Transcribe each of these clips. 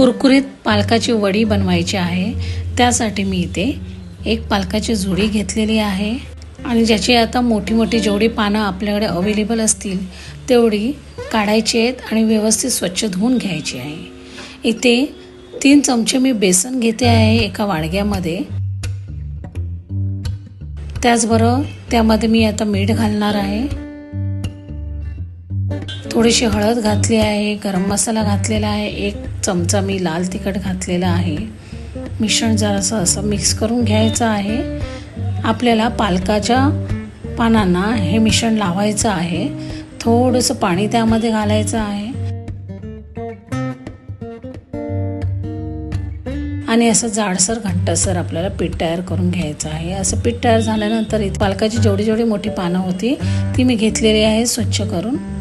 कुरकुरीत पालकाची वडी बनवायची आहे. त्यासाठी मी इथे एक पालकाची जुडी घेतलेली आहे. आणि ज्याची आता मोठी मोठी जेवढी पानं आपल्याकडे अवेलेबल असतील तेवढी काढायची आहेत आणि व्यवस्थित स्वच्छ धुवून घ्यायची आहे. इथे तीन चमचे मी बेसन घेते आहे एका वाडग्यामध्ये. त्याचबरोबर त्यामध्ये मी आता मीठ घालणार आहे. थोडीशी हळद घातली आहे गरम मसाला घातलेला आहे एक चमचा मी लाल तिखट घातलेला आहे. मिश्रण जरासं असं मिक्स करून घ्यायचं आहे. आपल्याला पालकाच्या पानांना हे मिश्रण लावायचं आहे. थोडंसं पाणी त्यामध्ये घालायचं आहे. आणि असं जाडसर घट्टसर आपल्याला पीठ तयार करून घ्यायचं आहे. असं पीठ तयार झाल्यानंतर इथे पालकाची जेवढी जेवढी मोठी पानं होती ती मी घेतलेली आहे स्वच्छ करून.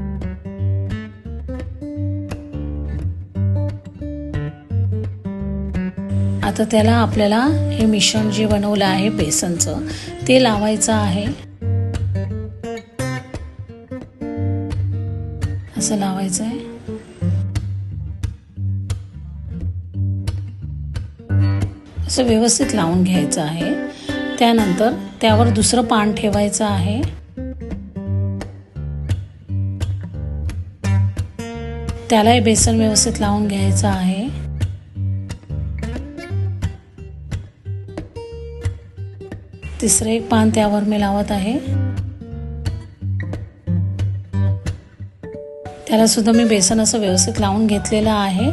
आता त्याला आपल्याला हे मिश्रण जे बनवलं आहे बेसनचं ते लावायचं आहे. असं लावायचं आहे असं व्यवस्थित लावून घ्यायचं आहे. त्यानंतर त्यावर दुसरं पान ठेवायचं आहे. त्यालाही बेसन व्यवस्थित लावून घ्यायचं आहे. तिसरं एक पान त्यावर मी लावत आहे. त्याला सुद्धा मी बेसन असं व्यवस्थित लावून घेतलेलं आहे.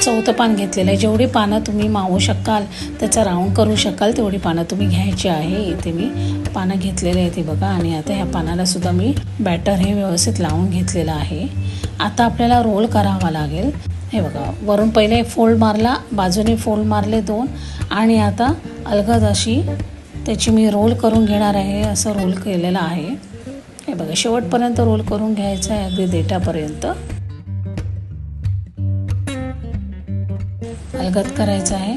चौथं पान घेतलेलं आहे. जेवढी पानं तुम्ही मावू शकाल त्याचा राऊंड करू शकाल तेवढी पानं तुम्ही घ्यायची आहे. इथे मी पानं घेतलेले आहे ती बघा. आणि आता ह्या पानाला सुद्धा मी बॅटर हे व्यवस्थित लावून घेतलेलं आहे. आता आपल्याला रोल करावा लागेल. हे बघा. वरून पहिले फोल्ड मारला बाजूने फोल्ड मारले दोन. आणि आता अलगद अशी त्याची मी रोल करून घेणार आहे असं रोल केलेलं आहे. हे बघा शेवटपर्यंत रोल करून घ्यायचा आहे अगदी देठापर्यंत अलगद करायचं आहे.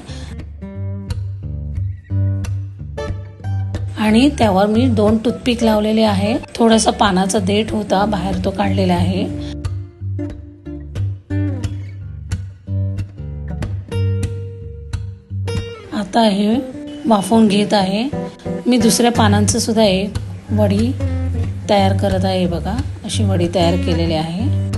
आणि त्यावर मी दोन टूथपिक लावलेले आहे. थोडासा पानाचा देठ होता बाहेर तो काढलेला आहे. आता हे वाफवून घेत आहे. मी दुसऱ्या पानांचं सुद्धा एक वडी तयार करत आहे बघा. अशी वडी तयार केलेली आहे.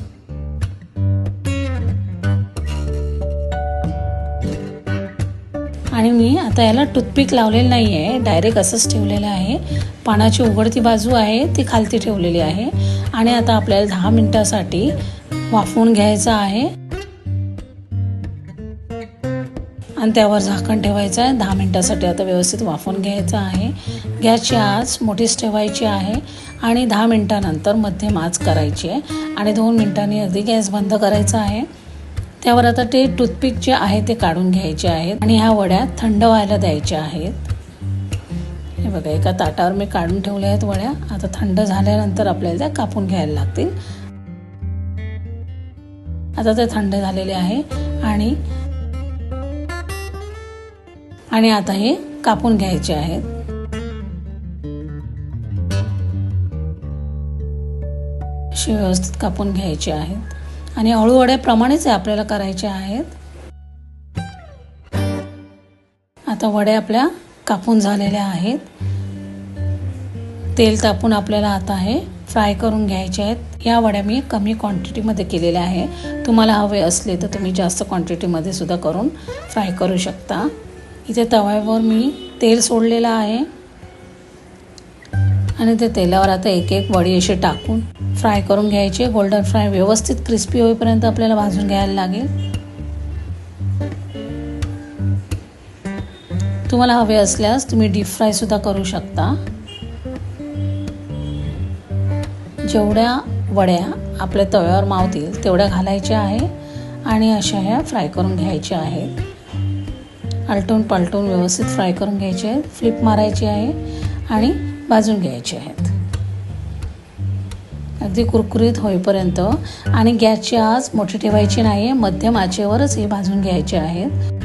आणि मी आता याला टूथपिक लावलेलं नाही आहे डायरेक्ट असंच ठेवलेलं आहे. पानाची उघडती बाजू आहे ती खालती ठेवलेली आहे. आणि आता आपल्याला दहा मिनटासाठी वाफवून घ्यायचं आहे. आणि त्यावर झाकण ठेवायचं आहे. दहा मिनटासाठी आता व्यवस्थित वाफून घ्यायचं आहे. गॅसची आच मोठीच ठेवायची आहे आणि दहा मिनटानंतर मध्यम आच करायची आहे. आणि दोन मिनटांनी अगदी गॅस बंद करायचा आहे. त्यावर आता ते टूथपिक जे आहे ते काढून घ्यायचे आहेत आणि ह्या वड्या थंड व्हायला द्यायच्या आहेत. हे बघा एका ताटावर मी काढून ठेवल्या आहेत वड्या. आता थंड झाल्यानंतर आपल्याला त्या कापून घ्यायला लागतील. आता ते थंड झालेले आहे आणि आणि आता हे कापून घ्यायचे आहेत. असे व्यवस्थित कापून घ्यायचे आहेत. आणि अळूवड्याप्रमाणेच आपल्याला करायचे आहेत. आता वड्या आपल्या कापून झालेल्या आहेत. तेल तापून आपल्याला आता हे फ्राय करून घ्यायचे आहेत. या वड्या मी कमी क्वांटिटीमध्ये केलेल्या आहे. तुम्हाला हवे असले तर तुम्ही जास्त क्वांटिटीमध्ये सुद्धा करून फ्राय करू शकता. इथे तव्यावर मी तेल सोडलेलं आहे. आणि ते तेलावर आता एक एक वडी अशी टाकून फ्राय करून घ्यायची गोल्डन फ्राय व्यवस्थित क्रिस्पी होईपर्यंत आपल्याला भाजून घ्यायला लागेल. तुम्हाला हवे असल्यास तुम्ही डीप फ्राय सुद्धा करू शकता. जेवढ्या वड्या आपल्या तव्यावर मावतील तेवढ्या घालायच्या आहे. आणि अशा ह्या फ्राय करून घ्यायच्या आहेत. आलटून पालटून व्यवस्थित फ्राय करून घ्यायचे आहेत. फ्लिप मारायची आहे आणि भाजून घ्यायचे आहेत. अगदी कुरकुरीत होईपर्यंत. आणि गॅसची आज मोठी ठेवायची नाही आहे मध्यम आचेवरच हे भाजून घ्यायचे आहेत.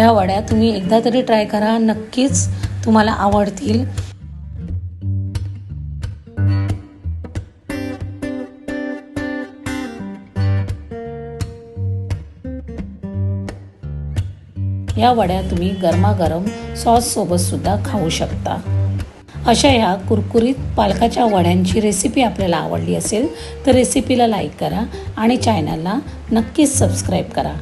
ह्या वड्या तुम्ही एकदा तरी ट्राय करा. नक्कीच तुम्हाला आवडतील. या वड्या तुम्ही गरमागरम सॉससोबत सुद्धा खाऊ शकता. अशा ह्या कुरकुरीत पालकाच्या वड्यांची रेसिपी आपल्याला आवडली असेल तर रेसिपीला लाईक करा आणि चॅनलला नक्कीच सबस्क्राईब करा.